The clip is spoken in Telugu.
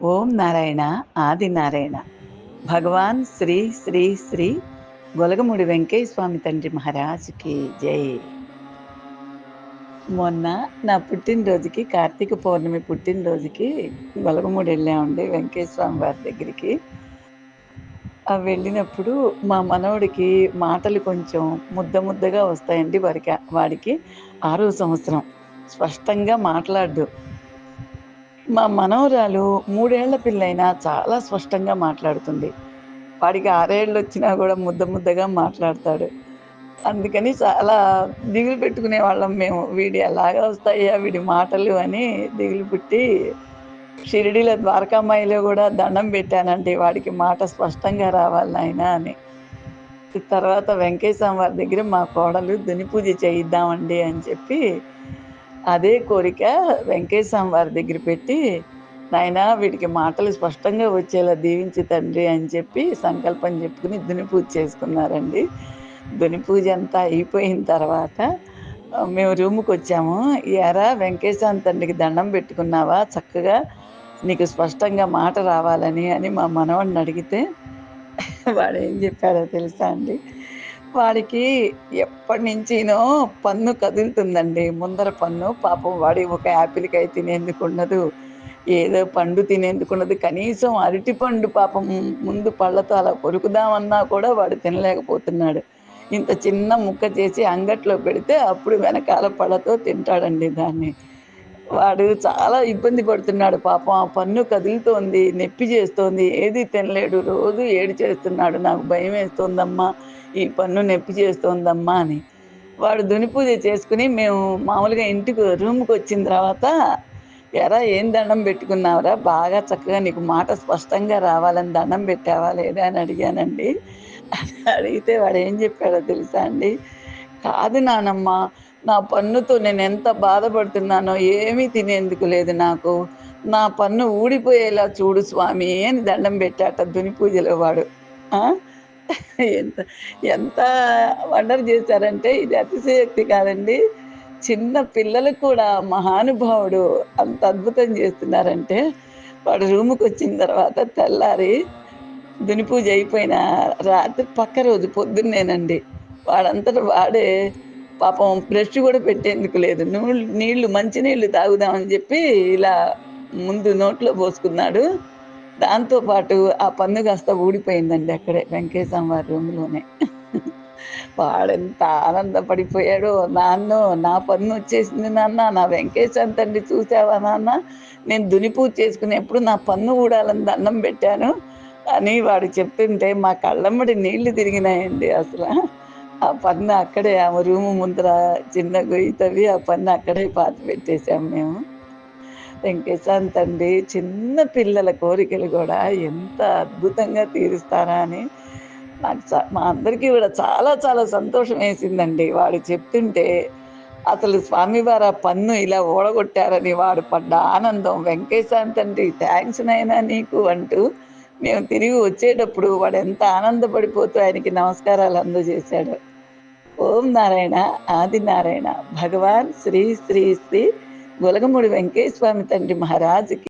ఓం నారాయణ ఆది నారాయణ. భగవాన్ శ్రీ శ్రీ శ్రీ గొలగముడి వెంకయ్య స్వామి తండ్రి మహారాజుకి జై. మొన్న నా పుట్టినరోజుకి కార్తీక పౌర్ణమి పుట్టినరోజుకి గొలగముడి వెళ్ళామండి వెంకయ్య స్వామి వారి దగ్గరికి. అవి వెళ్ళినప్పుడు మా మనవడికి మాటలు కొంచెం ముద్ద ముద్దగా వస్తాయండి వారికి వాడికి ఆరో సంవత్సరం. స్పష్టంగా మాట్లాడు మా మనవరాలు మూడేళ్ళ పిల్లైనా చాలా స్పష్టంగా మాట్లాడుతుంది. వాడికి ఆరేళ్ళు వచ్చినా కూడా ముద్ద ముద్దగా మాట్లాడతాడు. అందుకని చాలా దిగులు పెట్టుకునే వాళ్ళం మేము. వీడి ఎలాగా వస్తాయా వీడి మాటలు అని దిగులు పుట్టి షిరిడిలో ద్వారకామాయిలో కూడా దండం పెట్టానంటే వాడికి మాట స్పష్టంగా రావాలి నాయన అని. తర్వాత వెంకటేశ్వర వారి దగ్గర మా కోడలు దుని పూజ చేయిద్దామండి అని చెప్పి అదే కోరిక వెంకటేశ్వర వారి దగ్గర పెట్టి నాయన వీడికి మాటలు స్పష్టంగా వచ్చేలా దీవించి తండ్రి అని చెప్పి సంకల్పం చెప్పుకుని దుని పూజ చేసుకున్నారండి. దుని పూజ అంతా అయిపోయిన తర్వాత మేము రూమ్కి వచ్చాము. ఎరా వెంకటేశ్వర తండ్రికి దండం పెట్టుకున్నావా? చక్కగా నీకు స్పష్టంగా మాట రావాలని అని మా మనవాడిని అడిగితే వాడు ఏం చెప్పాడో తెలుసా అండి? వాడికి ఎప్పటి నుంచినో పన్ను కదులుతుందండి. ముందర పన్ను పాపం వాడి ఒక యాపిల్కాయ తినేందుకు ఉండదు. ఏదో పండు తినేందుకు ఉండదు. కనీసం అరటి పండు పాపం ముందు పళ్ళతో అలా కొరుకుదామన్నా కూడా వాడు తినలేకపోతున్నాడు. ఇంత చిన్న ముక్క చేసి అంగట్లో పెడితే అప్పుడు వెనకాల పళ్ళతో తింటాడండి దాన్ని. వాడు చాలా ఇబ్బంది పడుతున్నాడు. పాపం ఆ పన్ను కదులుతోంది నొప్పి చేస్తోంది. ఏది తినలేడు. రోజు ఏడు చేస్తున్నాడు. నాకు భయం వేస్తోందమ్మా. ఈ పన్ను నొప్పి చేస్తోందమ్మా అని. వాడు దుని పూజ చేసుకుని మేము మామూలుగా ఇంటికి రూమ్కి వచ్చిన తర్వాత ఎరా ఏం దండం పెట్టుకున్నావురా? బాగా చక్కగా నీకు మాట స్పష్టంగా రావాలని దండం పెట్టావా లేదా? అని అడిగానండి. అడిగితే వాడు ఏం చెప్పాడో తెలుసా అండి? కాదు నానమ్మ. నా పన్నుతో నేను ఎంత బాధపడుతున్నానో ఏమీ తినేందుకు లేదు నాకు. నా పన్ను ఊడిపోయేలా చూడు స్వామి అని దండం పెట్టాట దుని పూజలో వాడు. ఎంత ఎంత వండర్ చేశారంటే ఇది అతిశయోక్తి కాదండి. చిన్న పిల్లలకు కూడా మహానుభావుడు అంత అద్భుతం చేస్తున్నారంటే వాడు రూముకి వచ్చిన తర్వాత తెల్లారి దుని పూజ అయిపోయిన రాత్రి పక్క రోజు పొద్దున్నేనండి. వాడంతటా వాడే పాపం బ్రష్ కూడా పెట్టేందుకు లేదు. నీళ్ళు నీళ్ళు మంచినీళ్ళు తాగుదామని చెప్పి ఇలా ముందు నోట్లో పోసుకున్నాడు. దాంతోపాటు ఆ పన్ను కాస్త ఊడిపోయిందండి అక్కడే వెంకటేశం వారి రూమ్లోనే. వాడెంత ఆనందపడిపోయాడో. నాన్న నా పన్ను వచ్చేసింది నాన్న నా వెంకటేశం తండ్రి చూసావా నాన్న? నేను దునిపూజ చేసుకునేప్పుడు నా పన్ను ఊడాలని దండం పెట్టాను. అని వాడు చెప్తుంటే మా కళ్ళమ్మడి నీళ్ళు తిరిగినాయండి అసలు. ఆ పన్ను అక్కడే ఆ రూము ముందర చిన్న గొయ్యి తవ్వి ఆ పన్ను అక్కడే పాత పెట్టేశాం మేము. వెంకటేశాంత్ తండ్రి చిన్న పిల్లల కోరికలు కూడా ఎంత అద్భుతంగా తీరుస్తారా అని నాకు మా అందరికీ కూడా చాలా చాలా సంతోషం వేసిందండి. వాడు చెప్తుంటే అసలు స్వామివారు ఆ పన్ను ఇలా ఓడగొట్టారని వాడు పడ్డ ఆనందం. వెంకటేశాంత్ తండ్రి థ్యాంక్స్ నైనా నీకు అంటూ మేము తిరిగి వచ్చేటప్పుడు వాడు ఎంత ఆనందపడిపోతూ ఆయనకి నమస్కారాలు అందజేశాడు. ఓం నారాయణ ఆది నారాయణ. భగవాన్ శ్రీ శ్రీ శ్రీ గొలగముడి వెంకటేశ్వామి తండ్రి మహారాజుకి